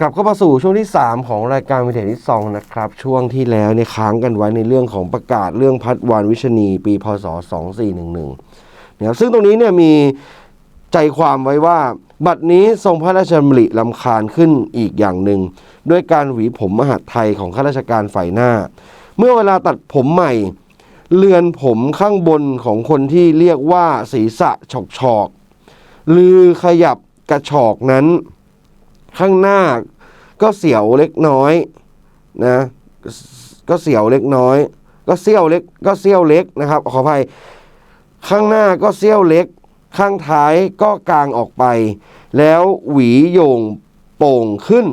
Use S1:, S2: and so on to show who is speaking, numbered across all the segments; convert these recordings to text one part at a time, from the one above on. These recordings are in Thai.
S1: กลับเข้ามาสู่ช่วงที่ 3 ของรายการวิเทที่ซองนะครับ ช่วงที่แล้วเนี่ยค้างกันไว้ในเรื่องของประกาศเรื่องพัดวานวิชนีปีพศ 2411นะครับซึ่งตรงนี้เนี่ยมีใจความไว้ว่า บัดนี้ทรงพระราชดำริลำคาญขึ้นอีกอย่างหนึ่ง ด้วยการหวีผมมหาไทยของข้าราชการฝ่ายหน้า เมื่อเวลาตัดผมใหม่ เลือนผมข้างบนของคนที่เรียกว่าศีรษะฉกฉอก ลือขยับกระฉอกนั้น ข้างหน้าก็เสียวเล็กน้อยนะก็เสียวเล็กน้อย ก็เสี้ยวเล็กก็เสี้ยวเล็กนะครับ ขออภัยข้างหน้าก็เสี้ยวเล็ก ข้างท้ายก็กางออกไป แล้วหวีโยงโป่งขึ้น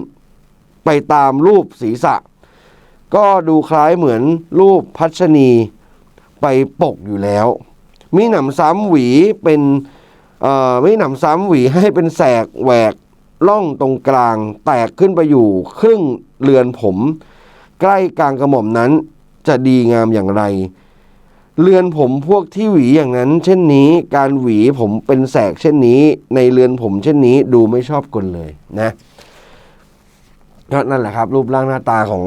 S1: ไปตามรูปศีรษะ ก็ดูคล้ายเหมือนรูปพัชนีไปปกอยู่แล้ว มีหนำซ้ำหวีเป็นเอ่อมีหนำซ้ำหวีให้เป็นแสกแหวก ล่องตรงกลางแตกขึ้นไปอยู่ครึ่งเรือนผม ใกล้กลางกระหม่อมนั้นจะดีงามอย่างไร เรือนผมพวกที่หวีอย่างนั้น เช่นนี้การหวีผมเป็นแสกเช่นนี้ ในเรือนผมเช่นนี้ดูไม่ชอบกลเลยนะก็นั่นแหละครับ รูปร่างหน้าตาของ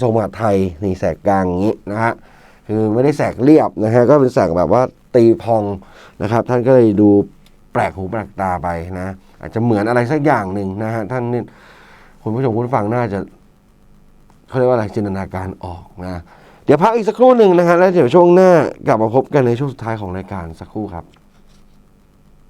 S1: ทรงมหาไทยนี่แสกกลางอย่างนี้นะฮะคือไม่ได้แสกเรียบนะฮะก็เป็นแสกแบบว่าตีพองนะครับ ท่านก็เลยดูแปลกหูแปลกตาไปนะ อาจจะเหมือนอะไรสักอย่างหนึ่งนะฮะท่านนี่คุณผู้ชมคุณผู้ฟังน่าจะเขาเรียกว่าอะไรจินตนาการออกนะ เดี๋ยวพักอีกสักครู่หนึ่งนะฮะแล้วเดี๋ยวช่วงหน้ากลับมาพบกันในช่วงสุดท้ายของรายการสักครู่ครับ